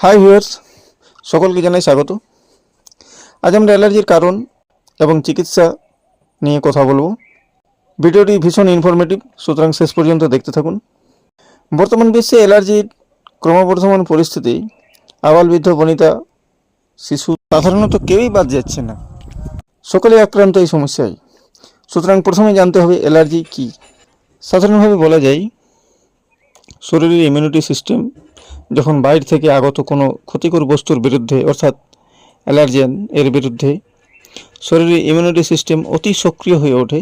Hi viewers সকলকে জানাই স্বাগত। আজ আমরা অ্যালার্জির কারণ এবং চিকিৎসা নিয়ে কথা বলব। ভিডিওটি ভীষণ ইনফরমেটিভ সুতরাং শেষ পর্যন্ত দেখতে থাকুন। বর্তমান বিশ্বে অ্যালার্জির ক্রমবর্ধমান পরিস্থিতি আবাল বৃদ্ধ বনিতা শিশু সাধারণত কেউই বাদ যাচ্ছে না। সকলেই আক্রান্ত এই সমস্যায়। সুতরাং প্রথমে জানতে হবে অ্যালার্জি কী। সাধারণভাবে বলা যায়, শরীরের ইমিউনিটি সিস্টেম যখন বাইরে থেকে আগত কোনো ক্ষতিকর বস্তুর বিরুদ্ধে, অর্থাৎ অ্যালার্জেন এর বিরুদ্ধে, শরীরের ইমিউনিটি সিস্টেম অতি সক্রিয় হয়ে ওঠে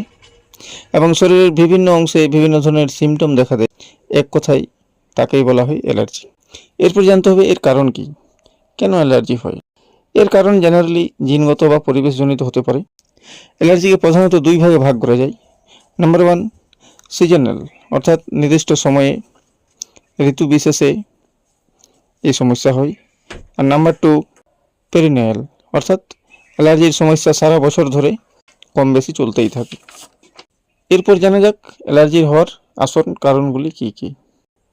এবং শরীরের বিভিন্ন অংশে বিভিন্ন ধরনের সিমটম দেখা দেয়। এক কথায় তাকেই বলা হয় অ্যালার্জি। এরপর জানতে হবে এর কারণ কি? কেন অ্যালার্জি হয়? এর কারণ জেনারেলি জিনগত বা পরিবেশজনিত হতে পারে। অ্যালার্জিকে প্রধানত দুই ভাগে ভাগ করা যায়। নাম্বার ওয়ান সিজনাল অর্থাৎ নির্দিষ্ট সময়ে ঋতু বিশেষে এই সমস্যা হয়। আর নাম্বার টু পেরিনিয়াল অর্থাৎ অ্যালার্জির সমস্যা সারা বছর ধরে কম বেশি চলতেই থাকে। এরপর জানা যাক অ্যালার্জির হওয়ার আসল কারণগুলি কী কী।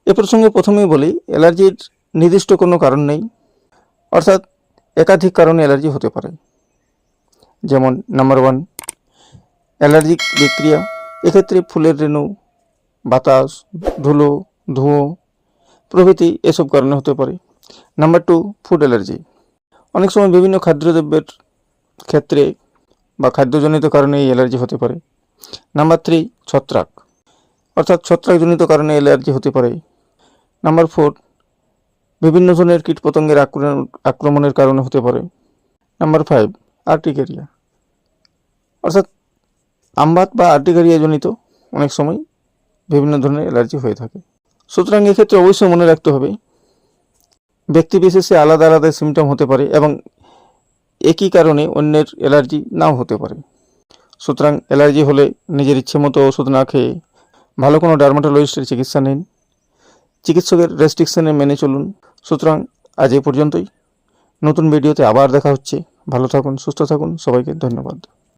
এ প্রসঙ্গে প্রথমেই বলি, অ্যালার্জির নির্দিষ্ট কোনো কারণ নেই, অর্থাৎ একাধিক কারণে অ্যালার্জি হতে পারে। যেমন নাম্বার ওয়ান অ্যালার্জিক বিক্রিয়া, এক্ষেত্রে ফুলের রেণু, বাতাস, ধুলো, ধুঁয়ো প্রভৃতি এসব কারণে হতে পারে। নাম্বার টু ফুড অ্যালার্জি অনেক সময় বিভিন্ন খাদ্যদ্রব্যের ক্ষেত্রে বা খাদ্যজনিত কারণে এই অ্যালার্জি হতে পারে। নাম্বার থ্রি ছত্রাক। অর্থাৎ ছত্রাকজনিত কারণে অ্যালার্জি হতে পারে। নাম্বার ফোর বিভিন্ন ধরনের কীটপতঙ্গের আক্রমণ, আক্রমণের কারণে হতে পারে। নাম্বার ফাইভ আর্টিকেরিয়া অর্থাৎ আমবাত বা আর্টিকেরিয়াজনিত অনেক সময় বিভিন্ন ধরনের অ্যালার্জি হয়ে থাকে। সুতরাং এক্ষেত্রে অবশ্যই মনে রাখতে হবে ব্যক্তি বিশেষে আলাদা আলাদা সিমটম হতে পারে এবং একই কারণে অন্যের অ্যালার্জি নাও হতে পারে। সুতরাং অ্যালার্জি হলে নিজের ইচ্ছে মতো ওষুধ না খেয়ে ভালো কোনো ডার্মাটোলজিস্টের চিকিৎসা নিন। চিকিৎসকের রেস্ট্রিকশানে মেনে চলুন। সুতরাং আজ এ পর্যন্তই। নতুন ভিডিওতে আবার দেখা হচ্ছে। ভালো থাকুন, সুস্থ থাকুন। সবাইকে ধন্যবাদ।